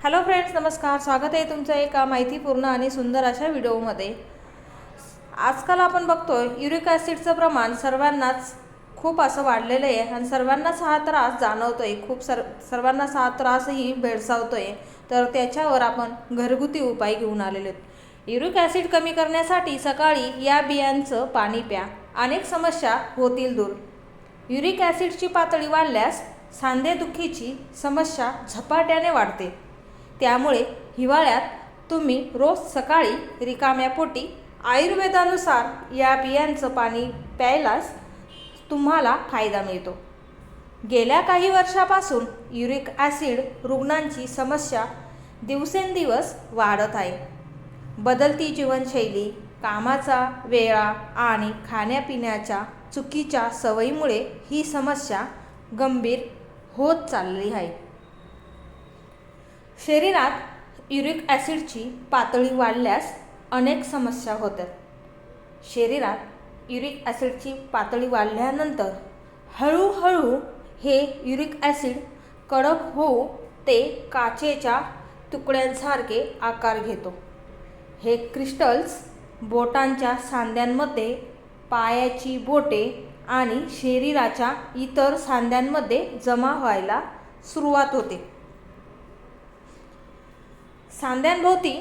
Hello friends नमस्कार. स्वागत आहे तुमचं एका माहितीपूर्ण आणि सुंदर अशा व्हिडिओमध्ये. आजकाल आपण बघतो युरिक ॲसिडचं प्रमाण सर्वांनाच खूप असं वाढलेलं आहे आणि सर्वांनाच हा त्रास जाणवतो आहे खूप सर सर्वांनाच हा त्रासही भेडसावतो आहे तर त्याच्यावर आपण घरगुती उपाय घेऊन आलेले आहेत. युरिक ॲसिड कमी करण्यासाठी सकाळी या बियांचं पाणी प्या. अनेक समस्या होतील दूर. युरिक ॲसिडची पातळी वाढल्यास सांधेदुखीची समस्या झपाट्याने वाढते. त्यामुळे हिवाळ्यात तुम्ही रोज सकाळी रिकाम्या पोटी आयुर्वेदानुसार या बियांचं पाणी प्यायलाच तुम्हाला फायदा मिळतो. गेल्या काही वर्षापासून युरिक ॲसिड रुग्णांची समस्या दिवसेंदिवस वाढत आहे. बदलती जीवनशैली कामाचा वेळा आणि खाण्यापिण्याच्या चुकीच्या सवयीमुळे ही समस्या गंभीर होत चालली आहे. शरीरात युरिक ॲसिडची पातळी वाढल्यास अनेक समस्या होतात. शरीरात युरिक ॲसिडची पातळी वाढल्यानंतर हळूहळू हे युरिक ॲसिड कडक होऊ ते काचेच्या तुकड्यांसारखे आकार घेतो. हे क्रिस्टल्स बोटांच्या सांध्यांमध्ये पायाची बोटे आणि शरीराच्या इतर सांध्यांमध्ये जमा व्हायला सुरुवात होते. सांध्यांभोवती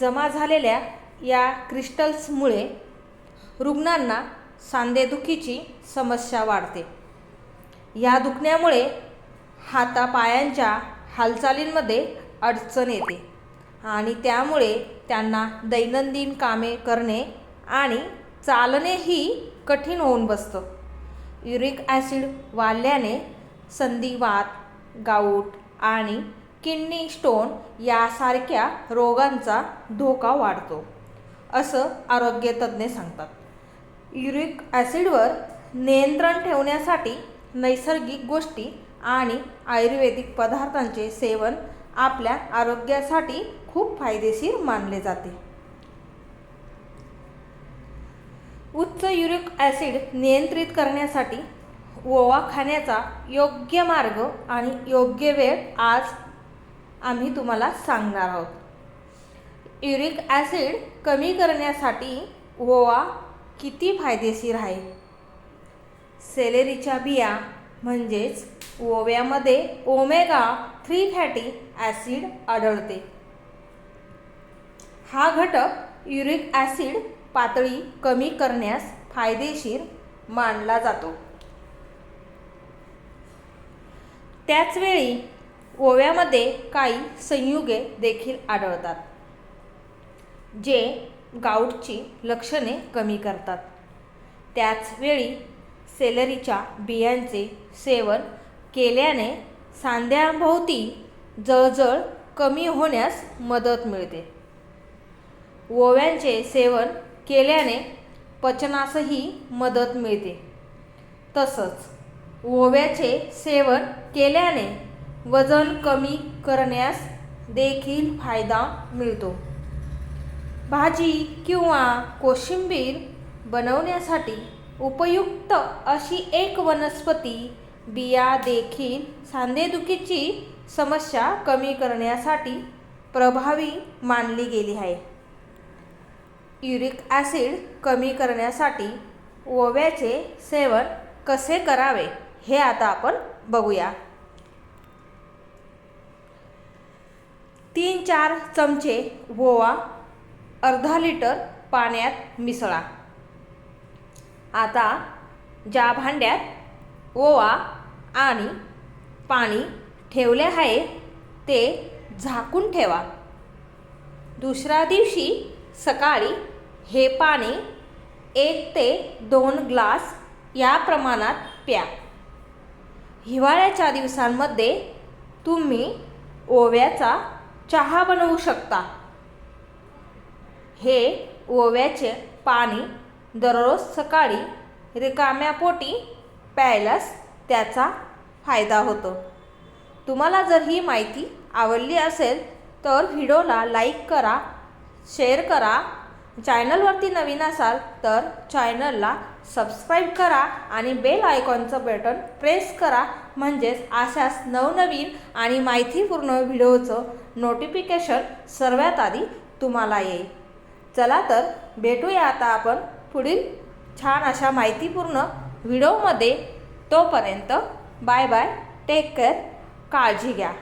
जमा झालेल्या या क्रिस्टल्समुळे रुग्णांना सांधेदुखीची समस्या वाढते. या दुखण्यामुळे हातापायांच्या हालचालींमध्ये अडचण येते आणि त्यामुळे त्यांना दैनंदिन कामे करणे आणि चालणेही कठीण होऊन बसतं. युरिक ॲसिड वाढल्याने संधिवात गाऊट आणि किडनी स्टोन यासारख्या रोगांचा धोका वाढतो असं आरोग्यतज्ज्ञ सांगतात. युरिक ॲसिडवर नियंत्रण ठेवण्यासाठी नैसर्गिक गोष्टी आणि आयुर्वेदिक पदार्थांचे सेवन आपल्या आरोग्यासाठी खूप फायदेशीर मानले जाते. उच्च युरिक ॲसिड नियंत्रित करण्यासाठी ओवा खाण्याचा योग्य मार्ग आणि योग्य वेळ आज आम्ही तुम्हाला सांगणार आहोत. युरिक ॲसिड कमी करण्यासाठी ओवा किती फायदेशीर आहे? सेलेरीच्या बिया म्हणजेच ओव्यामध्ये ओमेगा थ्री फॅटी ॲसिड आढळते. हा घटक युरिक ॲसिड पातळी कमी करण्यास फायदेशीर मानला जातो. त्याचवेळी ओव्यामध्ये काही संयुगे देखील आढळतात जे गाऊटची लक्षणे कमी करतात. त्याचवेळी सेलरीच्या बियांचे सेवन केल्याने सांध्याभोवती जळजळ कमी होण्यास मदत मिळते. ओव्यांचे सेवन केल्याने पचनासही मदत मिळते. तसंच ओव्याचे सेवन केल्याने वजन कमी करण्यास देखील फायदा मिळतो. भाजी किंवा कोशिंबीर बनवण्यासाठी उपयुक्त अशी एक वनस्पती बिया देखील सांधेदुखीची समस्या कमी करण्यासाठी प्रभावी मानली गेली आहे. युरिक ॲसिड कमी करण्यासाठी ओव्याचे सेवन कसे करावे हे आता आपण बघूया. चार चमचे ओवा अर्धा लिटर पाण्यात मिसळा. आता ज्या भांड्यात ओवा आणि पाणी ठेवले आहे ते झाकून ठेवा. दुसऱ्या दिवशी सकाळी हे पाणी एक ते दोन ग्लास या प्रमाणात प्या. हिवाळ्याच्या दिवसांमध्ये तुम्ही ओव्याचा चहा बनवू शकता. हे ओव्याचे पाणी दररोज सकाळी रिकाम्या पोटी प्यायलाच त्याचा फायदा होतो. तुम्हाला जर ही माहिती आवडली असेल तर व्हिडिओला लाईक करा शेअर करा. चॅनलवरती नवीन असाल तर चॅनलला सबस्क्राईब करा आणि बेल आयकॉनचं बटन प्रेस करा. म्हणजेच अशाच नवनवीन आणि माहितीपूर्ण व्हिडिओचं नोटिफिकेशन सर्वात आधी तुम्हाला येईल. चला तर भेटूया आता आपण पुढील छान अशा माहितीपूर्ण व्हिडिओमध्ये तोपर्यंत बाय बाय टेक केअर काळजी घ्या.